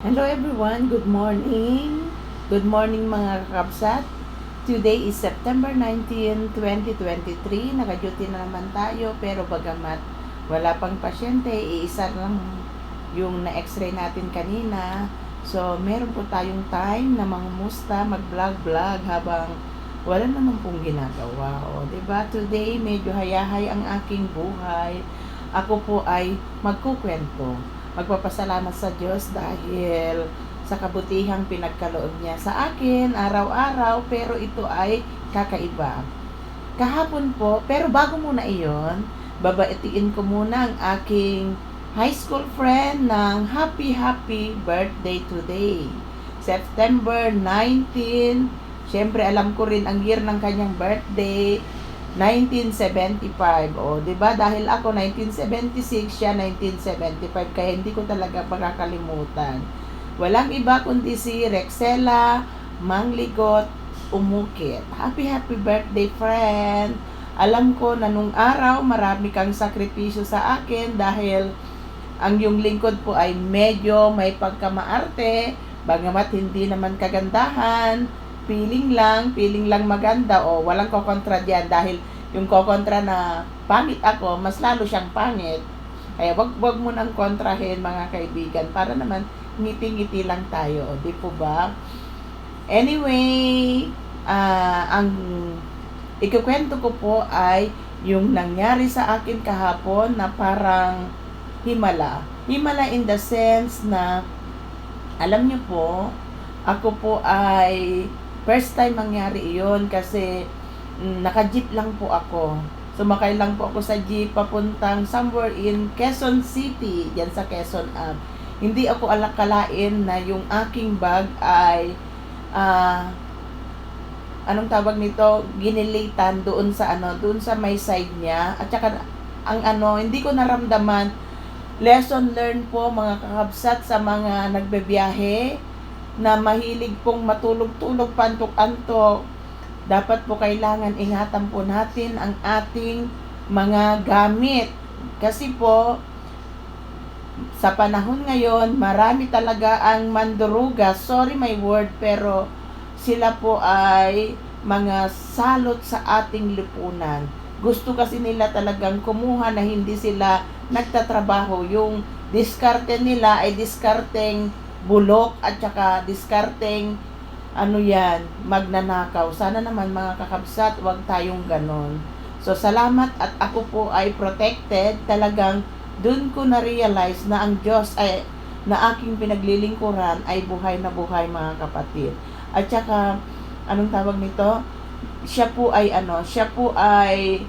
Hello everyone, good morning. Good morning mga kakabsat. Today is September 19, 2023. Naka-duty na naman tayo pero bagamat wala pang pasyente, iisa lang yung na-x-ray natin kanina. So, meron po tayong time na mangumusta, mag-vlog-vlog habang wala naman pong ginagawa. O, ba? Today medyo hayahay ang aking buhay. Ako po ay magkukwento magpapasalamat sa Diyos dahil sa kabutihang pinagkaloob niya sa akin araw-araw pero ito ay kakaiba. Kahapon po, pero bago muna iyon, babaitiin ko muna ang aking high school friend ng happy happy birthday today. September 19, syempre alam ko rin ang year ng kanyang birthday, 1975. O, 'di ba? Dahil ako 1976, siya 1975 kaya hindi ko talaga makakalimutan. Walang iba kundi si Rexela Mangligot Umukit. Happy happy birthday, friend. Alam ko na nung araw marami kang sakripisyo sa akin dahil ang yung lingkod po ay medyo may pagkamaarte, bagamat hindi naman kagandahan, feeling lang, feeling lang maganda o walang kokontra diyan dahil yung kokontra na pangit ako, mas lalo siyang pangit. Kaya wag wag mo nang kontrahin mga kaibigan para naman ngiti-ngiti lang tayo, di po ba? Anyway, ah ang ikukwento ko po ay yung nangyari sa akin kahapon na parang himala. Himala in the sense na alam niyo po, ako po ay first time mangyari iyon kasi mm, naka-jeep lang po ako. Sumakay lang po ako sa jeep papuntang somewhere in Quezon City, diyan sa Quezon Ave. Hindi ako alakalain na yung aking bag ay ah anong tawag nito, ginilitan doon sa ano, doon sa may side niya. At saka ang ano, hindi ko naramdaman lesson learned po mga kakabsat sa mga nagbebiyahe na mahilig pong matulog-tulog, pantok-antok. Dapat po kailangan ingatan po natin ang ating mga gamit. Kasi po, sa panahon ngayon, marami talaga ang manduruga. Sorry my word, pero sila po ay mga salot sa ating lipunan. Gusto kasi nila talagang kumuha na hindi sila nagtatrabaho. Yung diskarte nila ay diskarteng bulok at saka diskarteng ano yan, magnanakaw. Sana naman mga kakabsat, wag tayong ganon. So, salamat at ako po ay protected. Talagang dun ko na-realize na ang Diyos ay na aking pinaglilingkuran ay buhay na buhay mga kapatid. At saka, anong tawag nito? Siya po ay ano, siya po ay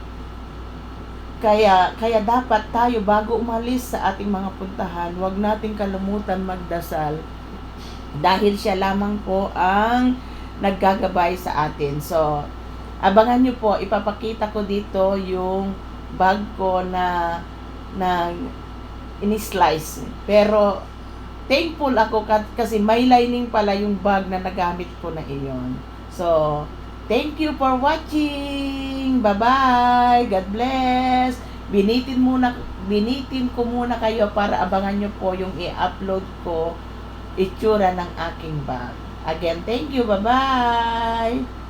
kaya kaya dapat tayo bago umalis sa ating mga puntahan, huwag nating kalumutan magdasal dahil siya lamang po ang naggagabay sa atin. So, abangan nyo po, ipapakita ko dito yung bag ko na na ini-slice. Pero thankful ako kasi may lining pala yung bag na nagamit ko na iyon. So, thank you for watching. Bye-bye. God bless. Binitin muna binitin ko muna kayo para abangan nyo po yung i-upload ko itsura ng aking bag. Again, thank you. Bye-bye.